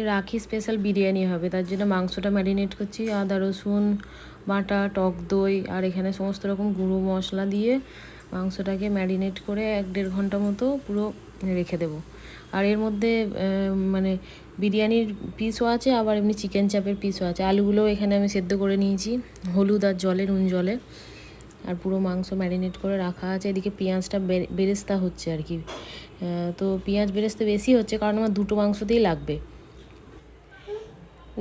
আজকে রাখি স্পেশাল বিরিয়ানি হবে। তার জন্য মাংসটা ম্যারিনেট করছি, আদা, রসুন, বাটা, টক দই, আর এখানে সমস্ত রকম গুঁড়ো মশলা দিয়ে মাংসটাকে ম্যারিনেট করে এক দেড় ঘণ্টা মতো পুরো রেখে দেবো। আর এর মধ্যে মানে বিরিয়ানির পিসও আছে, আবার এমনি চিকেন চাপের পিসও আছে। আলুগুলো এখানে আমি সেদ্ধ করে নিয়েছি, হলুদ আর জলে, নুন জলে। আর পুরো মাংস ম্যারিনেট করে রাখা আছে। এদিকে পেঁয়াজটা বেরেস্তা হচ্ছে আর কি। তো পেঁয়াজ বেরেস্তা বেশি হচ্ছে, কারণ আমার দুটো মাংসতেই লাগবে।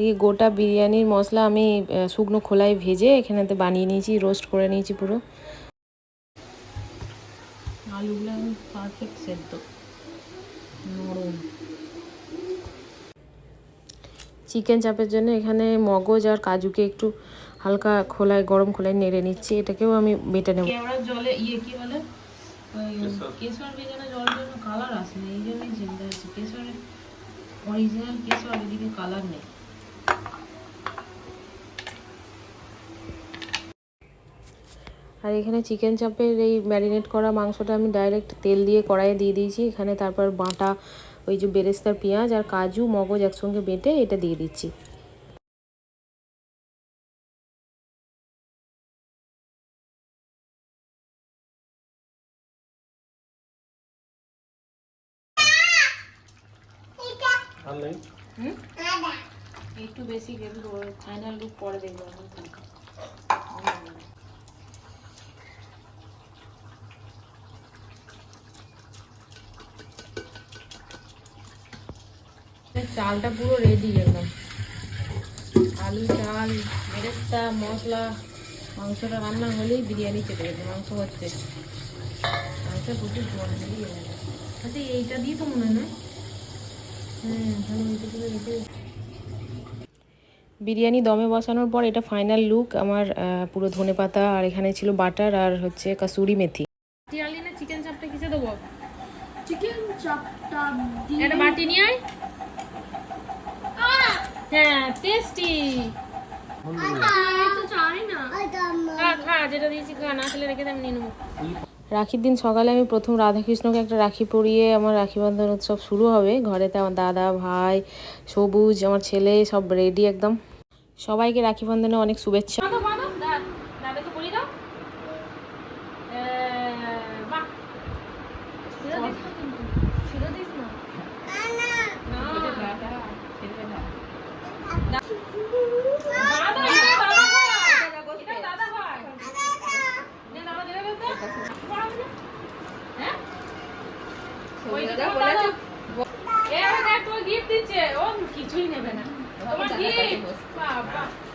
এই গোটা বিরিয়ানির মশলা আমি শুকনো খোলায় ভেজে এখানেতে বানিয়ে নিয়েছি রোস্ট করে নিয়েছি পুরো। আলুগুলো পারফেক্ট সেদ্ধ নরম। চিকেন চাপের জন্য এখানে মগজ আর কাজুকে একটু হালকা খোলায় গরম খোলায় নেড়ে নিচ্ছি। এটাকেও আমি বেটে নেব। জলে ইয়ে কি বলে? কেশর। ভেজানো জলের জন্য কালার আসে না এই জন্যই চিন্তা হচ্ছে কেশরের অরিজিনাল কেশর এদিকে কালার নেই। আর এখানে চিকেন চাপের এই ম্যারিনেট করা মাংসটা আমি ডাইরেক্ট তেল দিয়ে কড়াইয়ে দিয়ে দিয়েছি। এখানে তারপর বাটা ওই যে বেরেস্তার পেঁয়াজ আর কাজু মগজ একসঙ্গে বেটে এটা দিয়ে দিচ্ছি। আর নেই? একটু বেশি গেলে ফাইনাল লুক পরে দেখব চালটা পুরো রেডি একদম। আলু চাল বেরেস্তা মশলা, মাংসটা রান্না হলেই বিরিয়ানি চেপে গেছে মাংস হচ্ছে। মাংসটা প্রচুর জল আচ্ছা এইটা দিয়ে তো মনে হয় হুম তাহলে এইটা পুরো রেডি বিরিয়ানি দমে বসানোর পর এটা ফাইনাল লুক আমার পুরো ধনে পাতা আর এখানে ছিল বাটার আর হচ্ছে কাসুরি মেথি। না চিকেন চাপটা কিসে দেবো? চিকেন চাপটা দিয়ে বাটি নিয়ে আয়। হ্যাঁ টেস্টি রাখির দিন সকালে আমি প্রথম রাধাকৃষ্ণকে একটা রাখি পরিয়ে আমার রাখি বন্ধন উৎসব শুরু হবে। ঘরেতে আমার দাদা ভাই সবুজ আমার ছেলে সব রেডি একদম। সবাইকে রাখি বন্ধনে অনেক শুভেচ্ছা। না কিছুই নেবে না। 我们去，爸爸。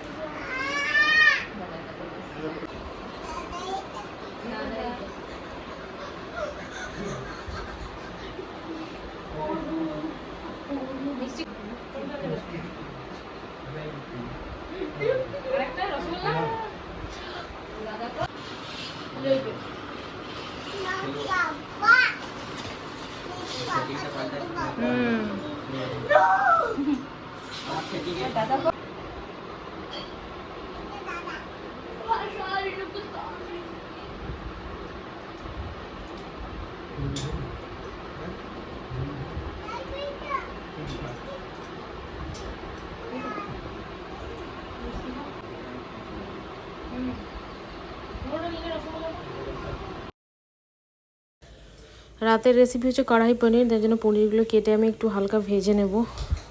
রাতের রেসিপি হচ্ছে কড়াই পনির তার জন্য পনিরগুলো কেটে আমি একটু হালকা ভেজে নেব।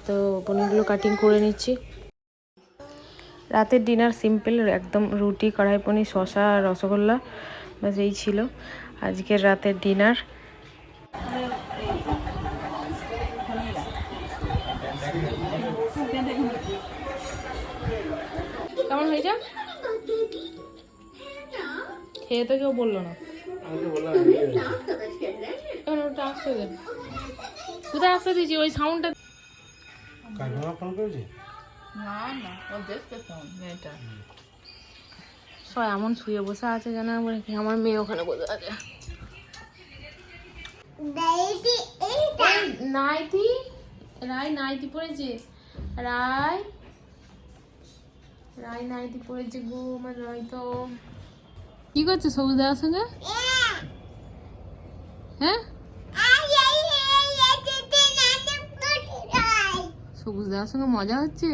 তো পনিরগুলো কাটিং করে নিচ্ছি। রাতের ডিনার সিম্পল একদম রুটি কড়াই পনির শশা রসগোল্লা ব্যাস এই ছিল আজকের রাতের ডিনার কেমন হয়েছে? খেয়ে তো কেউ বলল না। কোথায় আসতে দিয়েছি? ওই সাউন্ডটা কাকিমা ফোন করেছি? সবাই এমন শুয়ে বসে আছে যেন আমার আমার মেয়ে ওখানে বসে আছে। নাইটি রায় নাইটি পড়েছে রায় রায় নাইটি পড়েছে গো আমার রায় তো। কি করছে সবুজ দাদার সঙ্গে? হ্যাঁ? সবুজ দাদার সঙ্গে মজা হচ্ছে?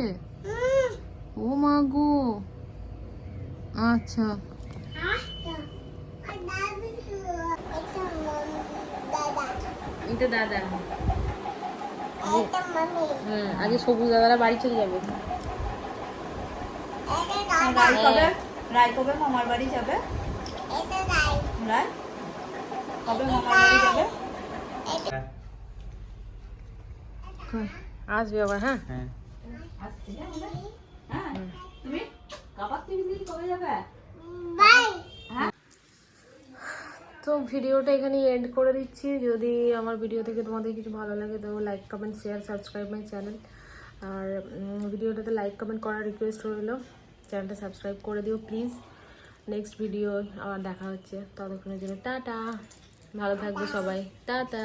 ও মা গো। আচ্ছা। এটা দাদা। হ্যাঁ আজকে সবুজ দাদারা বাড়ি চলে যাবে। রায় কবে? রায় কবে মামার বাড়ি যাবে? রায়। কবে মামার বাড়ি যাবে? আসবে আবার হ্যাঁ? হ্যাঁ। তো ভিডিওটা এখানেই এন্ড করে দিচ্ছি। যদি আমার ভিডিও থেকে তোমাদের কিছু ভালো লাগে তো like comment share subscribe my channel আর ভিডিওটাতে লাইক কমেন্ট করার রিকোয়েস্ট রইল। চ্যানেলটা সাবস্ক্রাইব করে দিও প্লিজ নেক্সট ভিডিও আবার দেখা হচ্ছে। ততক্ষণের জন্য টাটা। ভালো থাকবে সবাই। টাটা।